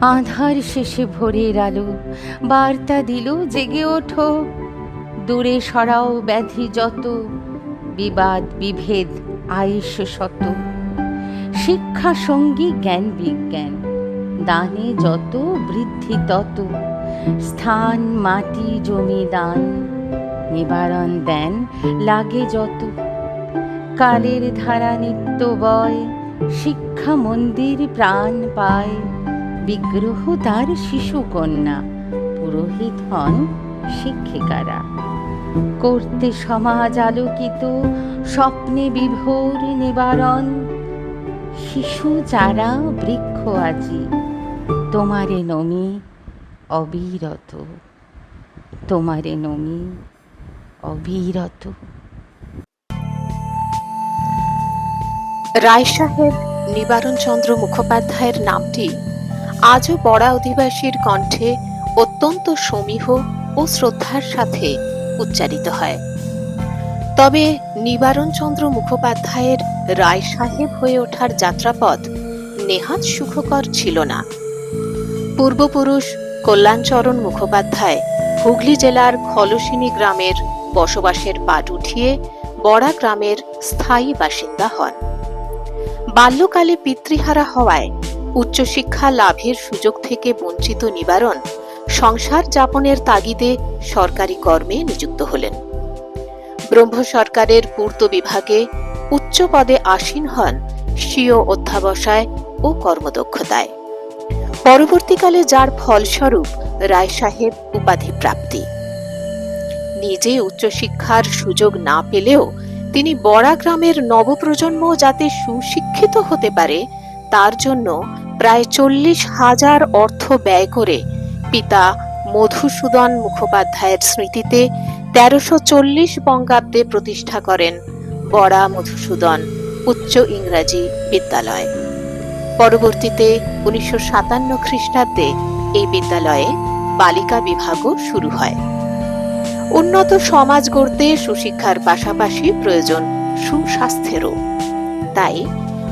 আধার শেষে ভোরের আলো, বার্তা দিল জেগে ওঠো। দূরে সরাও ব্যাধি যত, বিবাদ, বিভেদ আয়েস শত। শিক্ষা সঙ্গী জ্ঞান বিজ্ঞান, দানে যত, বৃদ্ধি তত। স্থান, মাটি, জমি, দান, নিবারণ দেন লাগে যত। কালের ধারা নিত্য বয়, শিক্ষা মন্দির প্রাণ পায়। বিগ্রহ তার শিশু কন্যা পুরোহিত হন শিক্ষিকারা। করতে সমাজ আলোকিত, স্বপ্নে বিভোর নিবারণ। শিশু যারা বৃক্ষ আজি, তোমারে নমি অবিরত। তোমারে নমি অবিরত। রায় সাহেব নিবারণ চন্দ্র মুখোপাধ্যায়ের নামটি আজও বড়া অধিবাসীর কণ্ঠে অত্যন্ত সমীহ ও শ্রদ্ধার সাথে উচ্চারিত হয়। তবে নিবারণ চন্দ্র মুখোপাধ্যায়ের রায় সাহেব হয়ে ওঠার যাত্রাপথ নেহাত সুখকর ছিল না। পূর্বপুরুষ কল্যাণচরণ মুখোপাধ্যায় হুগলি জেলার খলসিনী গ্রামের বসবাসের পাট উঠিয়ে বড়া গ্রামের স্থায়ী বাসিন্দা হন। বাল্যকালে পিতৃহারা হওয়ায় উচ্চশিক্ষা লাভের সুযোগ থেকে বঞ্চিত নিবারণ সংসার যাপনের তাগিদে সরকারি কর্মে নিযুক্ত হলেন। ব্রহ্ম সরকারের পূর্ত বিভাগে উচ্চ পদে আসীন হন স্বীয় অধ্যাবসায় ও কর্মদক্ষতায়। পরবর্তীকালে যার ফলস্বরূপ রায় সাহেব উপাধি প্রাপ্তি। নিজে উচ্চশিক্ষার সুযোগ না পেলেও তিনি বড়া গ্রামের নবপ্রজন্ম যাতে সুশিক্ষিত হতে পারে, তার জন্য প্রায় চল্লিশ হাজার অর্থ ব্যয় করে পিতা মধুসূদন মুখোপাধ্যায়ের স্মৃতিতে তেরোশো চল্লিশ বঙ্গাব্দে প্রতিষ্ঠা করেন বড়া মধুসূদন, উচ্চ ইংরাজি বিদ্যালয়। পরবর্তীতে উনিশশো সাতান্ন খ্রিস্টাব্দে এই বিদ্যালয়ে বালিকা বিভাগও শুরু হয়। উন্নত সমাজ গড়তে সুশিক্ষার পাশাপাশি প্রয়োজন সুস্বাস্থ্যেরও। তাই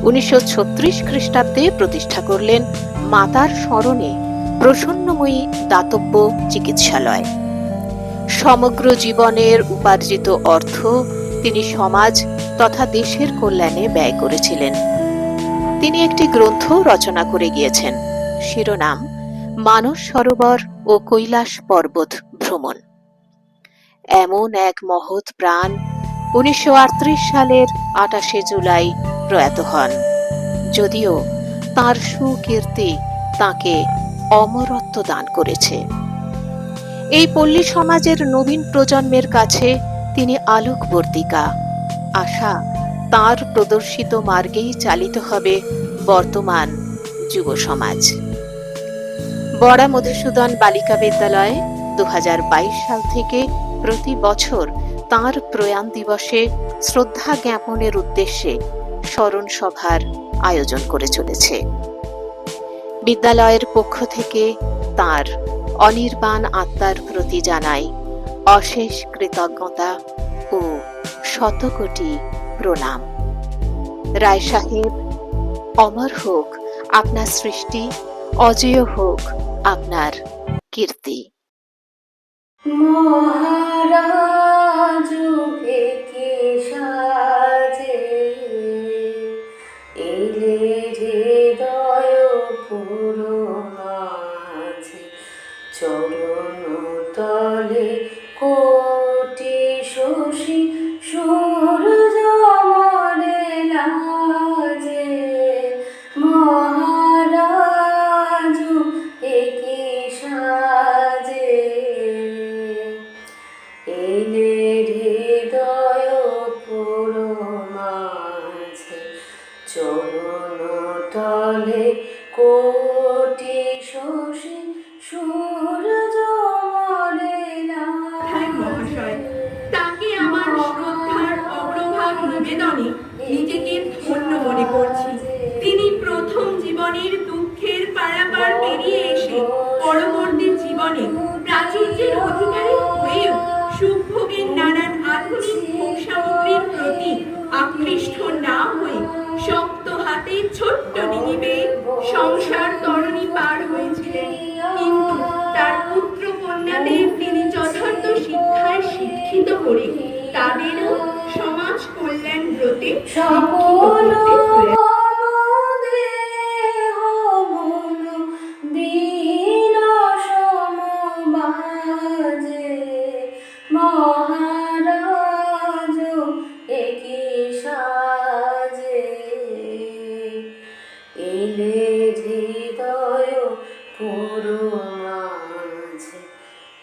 উনিশশো ছত্রিশ খ্রিস্টাব্দে প্রতিষ্ঠা করলেন মাতার স্মরণে প্রসন্নময়ী দাতব্য চিকিৎসালয়। সমগ্র জীবনের উপার্জিত অর্থ তিনি সমাজ তথা দেশের কল্যাণে ব্যয় করেছিলেন। তিনি একটি গ্রন্থ রচনা করে গিয়েছেন, শিরোনাম, মানস সরোবর ও কৈলাস পর্বত ভ্রমণ এমন এক মহৎ প্রাণ উনিশশো আটত্রিশ সালের আটাশে জুলাই প্রয়াত হন। যদিও তার সুকীর্তি তাকে অমরত্ব দান করেছে। এই পল্লী সমাজের নবীন প্রজন্মের কাছে তিনি আলোকবর্তিকা। আশা তার প্রদর্শিত মার্গেই চালিত হবে বর্তমান যুব সমাজ বড়া মধুসূদন বালিকা বিদ্যালয় দু সাল থেকে প্রতি বছর তার প্রয়াণ দিবসে শ্রদ্ধা জ্ঞাপনের উদ্দেশ্যে স্মরণ সভার আয়োজন করে চলেছে। বিদ্যালয়ের পক্ষ থেকে তার অনির্বাণ আত্মার প্রতি জানাই অশেষ কৃতজ্ঞতা ও শতকোটি প্রণাম। রায় সাহেব, অমর হোক আপনার সৃষ্টি, অজেয় হোক আপনার কীর্তি। মহারাজ! চরণ তলে কোটি শশী সুর মনে লাজে মহারাজ একে সাজে? এলে হৃদয় পুরো মাঝে চরণ তলে অনেক প্রাচুর্যের অধিকারী হয়েও সুভোগের নানান আধুনিক ভোগ সামগ্রীর প্রতি আকৃষ্ট না হয়ে শক্ত হাতে ছোট্ট সংসার তরণী পার হয়েছিলেন। কিন্তু তার পুত্র কন্যাদের তিনি যথার্থ শিক্ষায় শিক্ষিত করে তাদেরও সমাজ কল্যাণ ব্রতে সকল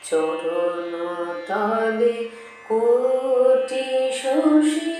চরণ তলে কোটি শশী